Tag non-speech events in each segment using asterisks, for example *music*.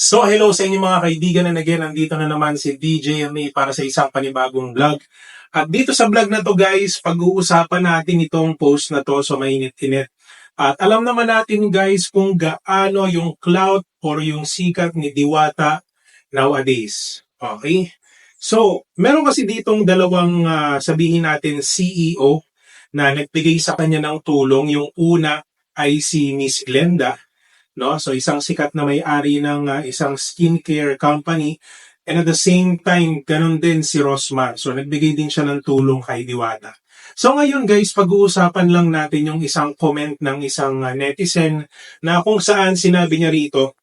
So hello sa inyo mga kaibigan na again, nandito na naman si DJ May para sa isang panibagong vlog. At dito sa vlog na to guys, pag-uusapan natin itong post na to so mainit-init. At alam naman natin guys kung gaano yung clout or yung sikat ni Diwata nowadays. Okay? So, meron kasi ditong dalawang ah, sabihin natin CEO na nagbigay sa kanya ng tulong. Yung una ay si Miss Glenda no? So isang sikat na may-ari ng ah, isang skincare company and at the same time ganun din si Rosmar. So nagbigay din siya ng tulong kay Diwata. So ngayon guys, pag-uusapan lang natin yung isang comment ng isang ah, netizen na kung saan sinabi niya rito,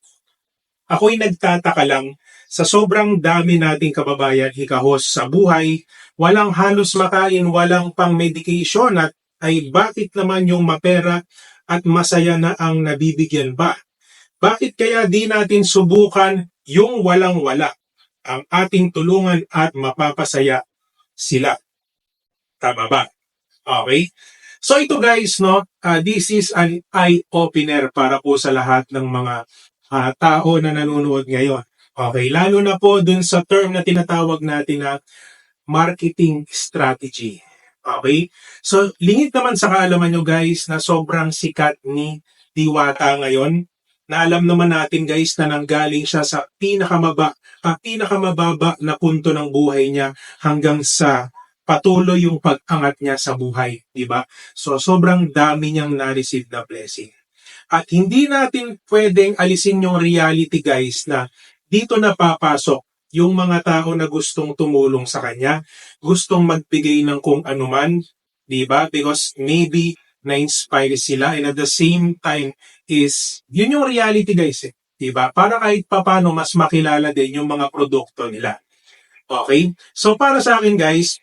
ako'y nagtataka lang sa sobrang dami nating kababayan hikahos sa buhay, walang halos makain, walang pang medication at ay bakit naman yung mapera at masaya na ang nabibigyan ba? Bakit kaya di natin subukan yung walang-wala ang ating tulungan at mapapasaya sila? Tama ba? Okay? So ito guys, no, ah, this is an eye-opener para po sa lahat ng mga ah, tao na nanonood ngayon. Okay, lalo na po dun sa term na tinatawag natin na marketing strategy. Okay? So, lingit naman sa kaalaman nyo guys na sobrang sikat ni Diwata ngayon na alam naman natin guys na nanggaling siya sa pinakamaba, ah, pinakamababa na punto ng buhay niya hanggang sa patuloy yung pag-angat niya sa buhay, di ba? So sobrang dami niyang na-receive na blessing. At hindi natin pwedeng alisin yung reality guys na dito napapasok yung mga tao na gustong tumulong sa kanya, gustong magbigay ng kung anuman, di ba? Because maybe na-inspire sila and at the same time is, yun yung reality guys eh. Diba? Para kahit papano mas makilala din yung mga produkto nila. Okay? So para sa akin guys,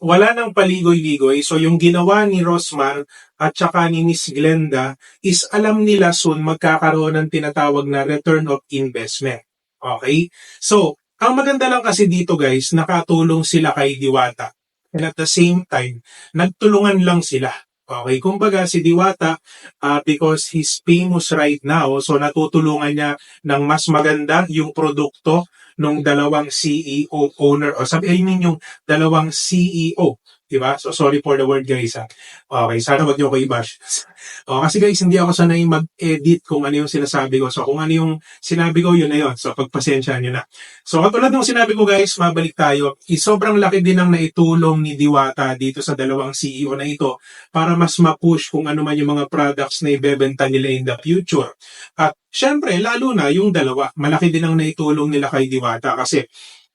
wala nang paligoy-ligoy. So yung ginawa ni Rosmar at saka ni Miss Glenda is alam nila soon magkakaroon ng tinatawag na return of investment. Okay? So, ang maganda lang kasi dito guys, nakatulong sila kay Diwata. And at the same time, nagtulungan lang sila. Okay, kumbaga si Diwata, ah, because he's famous right now, so natutulungan niya ng mas maganda yung produkto ng dalawang CEO owner o sabi I mean yung dalawang CEO, 'di ba? So sorry for the word guys. Ha? Okay, sana wag niyo ko i-bash. *laughs* o, kasi guys, hindi ako sanay mag-edit kung ano yung sinasabi ko. So kung ano yung sinabi ko, yun na yun. So pagpasensya niyo na. So katulad ng sinabi ko guys, mabalik tayo. Is sobrang laki din ang naitulong ni Diwata dito sa dalawang CEO na ito para mas ma-push kung ano man yung mga products na ibebenta nila in the future. At syempre, lalo na yung dalawa, malaki din ang naitulong nila kay Diwata kasi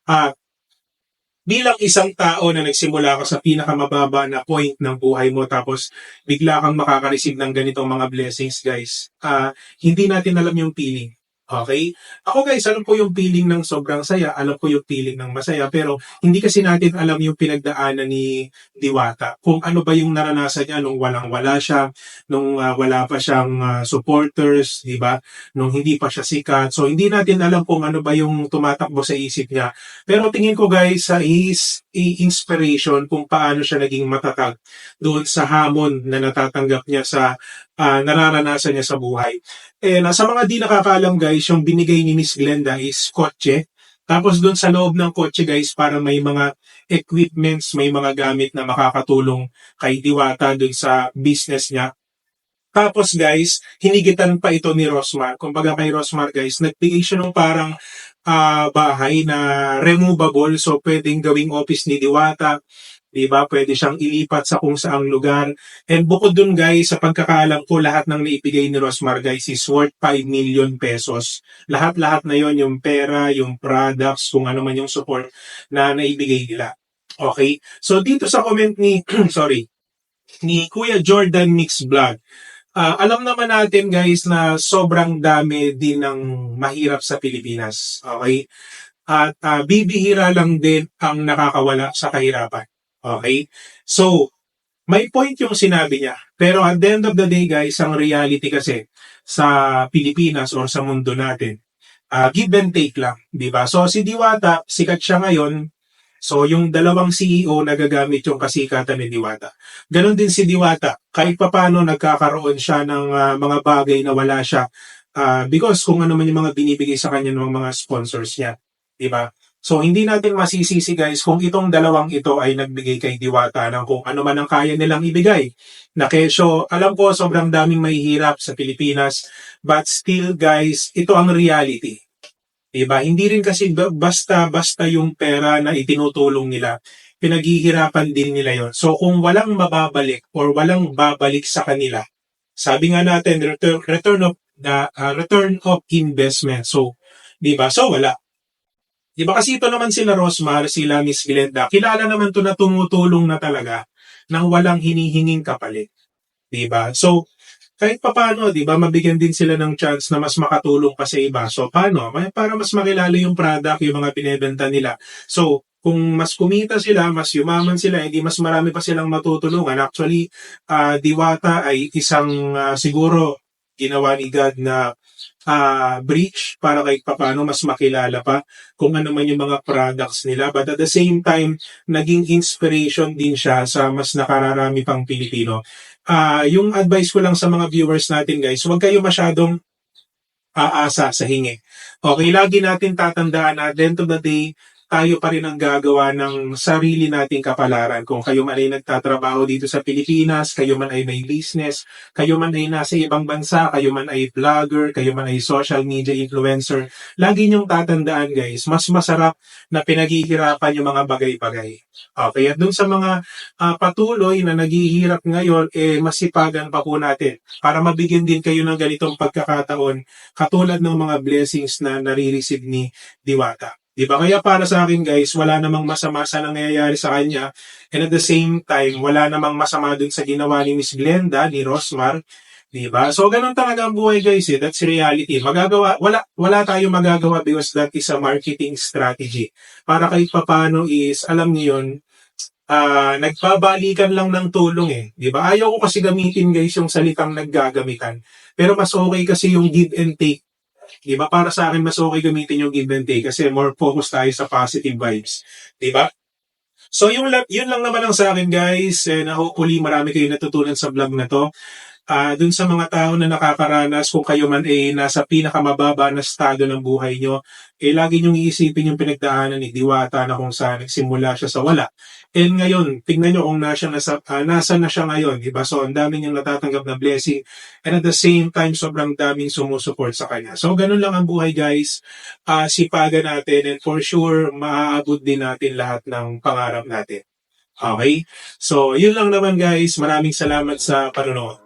ah bilang isang tao na nagsimula ka sa pinakamababa na point ng buhay mo tapos bigla kang makaka-receive ng ganitong mga blessings guys, ah hindi natin alam yung feeling. Okay? Ako guys, alam ko yung feeling ng sobrang saya, alam ko yung feeling ng masaya, pero hindi kasi natin alam yung pinagdaanan ni Diwata. Kung ano ba yung naranasan niya nung walang-wala siya, nung ah, wala pa siyang ah, supporters, di ba? Nung hindi pa siya sikat. So, hindi natin alam kung ano ba yung tumatakbo sa isip niya. Pero tingin ko guys, sa is inspiration kung paano siya naging matatag doon sa hamon na natatanggap niya sa ah, nararanasan niya sa buhay. Eh, nasa mga di nakakaalam guys, yung binigay ni Miss Glenda is kotse. Tapos doon sa loob ng kotse guys, para may mga equipments, may mga gamit na makakatulong kay Diwata doon sa business niya. Tapos guys, hinigitan pa ito ni Rosmar. Kumbaga kay Rosmar guys, nagbigay siya ng parang ah, bahay na removable. So pwedeng gawing office ni Diwata. Di ba? Pwede siyang ilipat sa kung saang lugar. And bukod dun guys, sa pagkakaalam ko, lahat ng naibigay ni Rosmar guys is worth 5 million pesos. Lahat-lahat na yon yung pera, yung products, kung ano man yung support na naibigay nila. Okay? So dito sa comment ni, *clears throat* sorry, ni Kuya Jordan Mix Vlog, Ah, alam naman natin guys na sobrang dami din ng mahirap sa Pilipinas. Okay? At ah, bibihira lang din ang nakakawala sa kahirapan. Okay? So, may point yung sinabi niya. Pero at the end of the day guys, ang reality kasi sa Pilipinas or sa mundo natin, ah, give and take lang. di ba So si Diwata, sikat siya ngayon. So yung dalawang CEO nagagamit yung kasikatan ni Diwata. Ganon din si Diwata. Kahit papano nagkakaroon siya ng ah, mga bagay na wala siya Ah, because kung ano man yung mga binibigay sa kanya ng mga sponsors niya, 'di ba? So hindi natin masisisi guys kung itong dalawang ito ay nagbigay kay Diwata ng kung ano man ang kaya nilang ibigay. Na kesyo, alam ko sobrang daming mahihirap sa Pilipinas, but still guys, ito ang reality. 'Di ba? Hindi rin kasi ba- basta-basta yung pera na itinutulong nila. Pinaghihirapan din nila yon. So kung walang mababalik or walang babalik sa kanila, sabi nga natin return, return of the uh, return of investment. So, 'di ba? So wala. 'Di ba kasi ito naman sila Rosmar, sila Miss Glenda. Kilala naman to na tumutulong na talaga nang walang hinihinging kapalit. 'Di ba? So, kahit papaano, 'di ba, mabigyan din sila ng chance na mas makatulong pa sa iba. So, paano? Para mas makilala yung product, yung mga binebenta nila. So, kung mas kumita sila, mas yumaman sila, hindi mas marami pa silang matutulungan. Actually, ah, Diwata ay isang ah, siguro ginawa ni God na ah, breach para kahit papaano mas makilala pa kung ano man yung mga products nila. But at the same time, naging inspiration din siya sa mas nakararami pang Pilipino. Ah, yung advice ko lang sa mga viewers natin guys, huwag kayo masyadong aasa sa hingi. Okay, lagi natin tatandaan na at the end of the day, tayo pa rin ang gagawa ng sarili nating kapalaran. Kung kayo man ay nagtatrabaho dito sa Pilipinas, kayo man ay may business, kayo man ay nasa ibang bansa, kayo man ay vlogger, kayo man ay social media influencer, lagi niyong tatandaan guys, mas masarap na pinaghihirapan yung mga bagay-bagay. Okay, at dun sa mga ah, patuloy na naghihirap ngayon, eh masipagan pa po natin para mabigyan din kayo ng ganitong pagkakataon katulad ng mga blessings na nare-receive ni Diwata. Di ba? Kaya para sa akin guys, wala namang masama sa nangyayari sa kanya. And at the same time, wala namang masama dun sa ginawa ni Miss Glenda, ni Rosmar. Di ba? So, ganun talaga ang buhay guys eh. That's reality. Magagawa, wala, wala tayong magagawa because that is a marketing strategy. Para kahit papano is, alam niyo yun, ah nagbabalikan lang ng tulong eh. Di ba? Ayaw ko kasi gamitin guys yung salitang naggagamitan. Pero mas okay kasi yung give and take. Di ba? Para sa akin, mas okay gamitin yung give and take kasi more focus tayo sa positive vibes. Di ba? So, yung, la- yun lang naman ang sa akin, guys. And uh, hopefully, marami kayo natutunan sa vlog na to. Ah, dun sa mga tao na nakakaranas, kung kayo man ay nasa pinakamababa na estado ng buhay nyo, eh lagi nyong iisipin yung pinagdaanan ni Diwata na kung saan nagsimula siya sa wala. And ngayon, tingnan nyo kung nasa, nasa, ah, nasa na siya ngayon, di ba? So, ang dami niyang natatanggap na blessing. And at the same time, sobrang daming sumusuport sa kanya. So, ganun lang ang buhay, guys. Ah, sipagan natin and for sure, maaabot din natin lahat ng pangarap natin. Okay? So, yun lang naman, guys. Maraming salamat sa panonood.